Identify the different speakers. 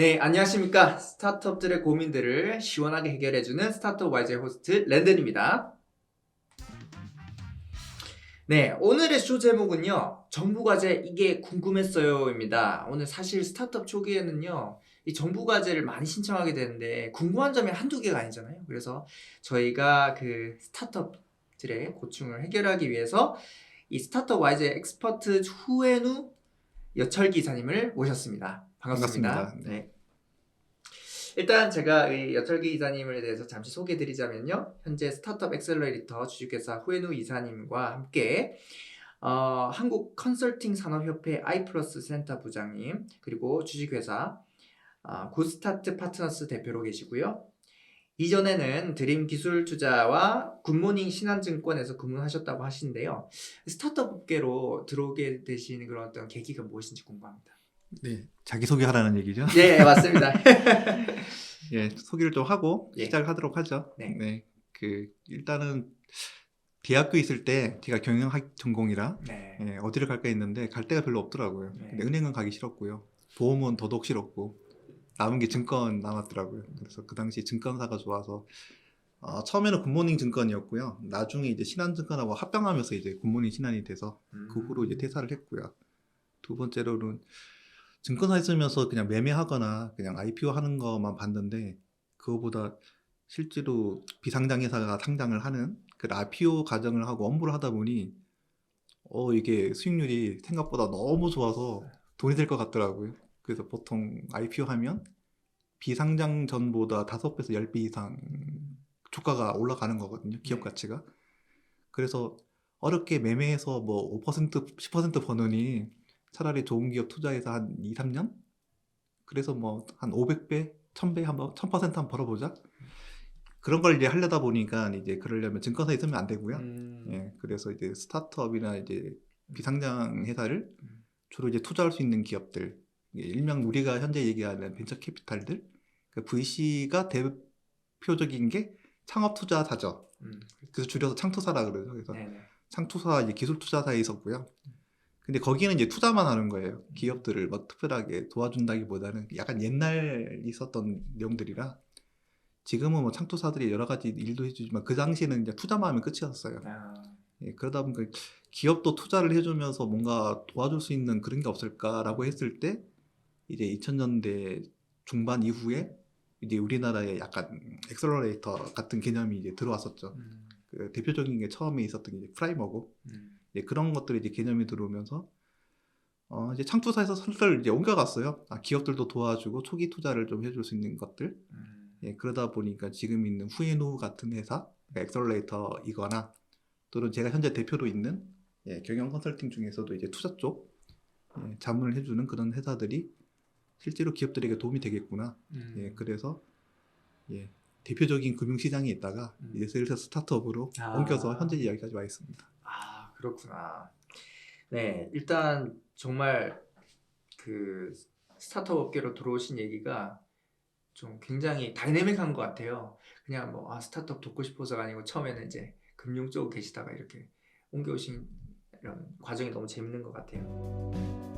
Speaker 1: 네, 안녕하십니까. 스타트업들의 고민들을 시원하게 해결해주는 스타트업 와이즈의 호스트 랜든입니다. 네, 오늘의 쇼 제목은요. 정부 과제 이게 궁금했어요입니다. 오늘 사실 스타트업 초기에는요. 이 정부 과제를 많이 신청하게 되는데 궁금한 점이 한두 개가 아니잖아요. 그래서 저희가 그 스타트업들의 고충을 해결하기 위해서 이 스타트업 와이즈의 엑스퍼트 후에누 여철 기사님을 모셨습니다. 반갑습니다.
Speaker 2: 반갑습니다.
Speaker 1: 네. 일단 제가 이 여철기 이사님에 대해서 잠시 소개드리자면요. 현재 스타트업 엑셀러레이터 주식회사 후에누 이사님과 함께 어, 한국 컨설팅 산업협회 아이플러스 센터 부장님 그리고 주식회사 어, 굿스타트 파트너스 대표로 계시고요. 이전에는 드림 기술 투자와 굿모닝 신한증권에서 근무하셨다고 하시는데요. 스타트업 업계로 들어오게 되신 그런 어떤 계기가 무엇인지 궁금합니다.
Speaker 2: 네, 자기 소개하라는 얘기죠.
Speaker 1: 네, 맞습니다.
Speaker 2: 예, 소개를 좀 하고
Speaker 1: 예.
Speaker 2: 시작하도록 하죠.
Speaker 1: 네.
Speaker 2: 그 일단은 대학교 있을 때 제가 경영학 전공이라
Speaker 1: 네.
Speaker 2: 예, 어디를 갈까 했는데 갈 데가 별로 없더라고요.
Speaker 1: 네.
Speaker 2: 근데 은행은 가기 싫었고요. 보험은 더더욱 싫었고 남은 게 증권 남았더라고요. 그래서 그 당시 증권사가 좋아서 어, 처음에는 굿모닝 증권이었고요. 나중에 이제 신한증권하고 합병하면서 이제 굿모닝 신한이 돼서 그 후로 이제 퇴사를 했고요. 두 번째로는 증권사 있으면서 그냥 매매하거나 그냥 IPO 하는 것만 봤는데 그거보다 실제로 비상장 회사가 상장을 하는 그 IPO 과정을 하고 업무를 하다 보니 어 이게 수익률이 생각보다 너무 좋아서 돈이 될 것 같더라고요. 그래서 보통 IPO 하면 비상장 전보다 다섯 배에서 열배 이상 주가가 올라가는 거거든요. 기업
Speaker 1: 네.
Speaker 2: 가치가. 그래서 어렵게 매매해서 뭐 5% 10% 버느니 차라리 좋은 기업 투자해서 한 2, 3년? 그래서 뭐 한 500배, 1000배 한번 1000% 한번 벌어보자. 그런 걸 이제 하려다 보니까 이제 그러려면 증권사에 있으면 안 되고요.
Speaker 1: 음,
Speaker 2: 예. 그래서 이제 스타트업이나 이제 비상장 회사를
Speaker 1: 음.
Speaker 2: 주로 이제 투자할 수 있는 기업들. 일명 우리가 현재 얘기하는 벤처 캐피탈들. 그 VC가 대표적인 게 창업 투자 사죠.
Speaker 1: 음,
Speaker 2: 그래서 줄여서 창투사라 그러죠. 그래서
Speaker 1: 네네.
Speaker 2: 창투사 이제 기술 투자사에 있었고요. 근데 거기는 이제 투자만 하는 거예요. 기업들을 뭐 특별하게 도와준다기보다는 약간 옛날 있었던 내용들이라 지금은 뭐 창투사들이 여러 가지 일도 해주지만 그 당시에는 이제 투자만 하면 끝이었어요.
Speaker 1: 아,
Speaker 2: 예, 그러다 보니까 기업도 투자를 해주면서 뭔가 도와줄 수 있는 그런 게 없을까라고 했을 때 이제 2000년대 중반 이후에 이제 우리나라에 약간 엑셀러레이터 같은 개념이 이제 들어왔었죠.
Speaker 1: 음,
Speaker 2: 그 대표적인 게 처음에 있었던 게 이제 프라이머고
Speaker 1: 음,
Speaker 2: 예, 그런 것들이 이제 개념이 들어오면서 어, 이제 창투사에서 슬슬 이제 옮겨갔어요. 아, 기업들도 도와주고 초기 투자를 좀 해줄 수 있는 것들.
Speaker 1: 음,
Speaker 2: 예, 그러다 보니까 지금 있는 후에누 같은 회사, 그러니까 엑셀러레이터이거나 또는 제가 현재 대표로 있는 예, 경영 컨설팅 중에서도 이제 투자 쪽 예, 자문을 해주는 그런 회사들이 실제로 기업들에게 도움이 되겠구나.
Speaker 1: 음.
Speaker 2: 예, 그래서 예, 대표적인 금융시장에 있다가
Speaker 1: 음.
Speaker 2: 이제 슬슬 스타트업으로
Speaker 1: 아.
Speaker 2: 옮겨서 현재 이야기까지 와 있습니다.
Speaker 1: 아, 그렇구나. 네, 일단 정말 그 스타트업 업계로 들어오신 얘기가 좀 굉장히 다이내믹한 것 같아요. 그냥 뭐 아, 스타트업 돕고 싶어서가 아니고 처음에는 이제 금융 쪽 계시다가 이렇게 옮겨오신 이런 과정이 너무 재밌는 것 같아요.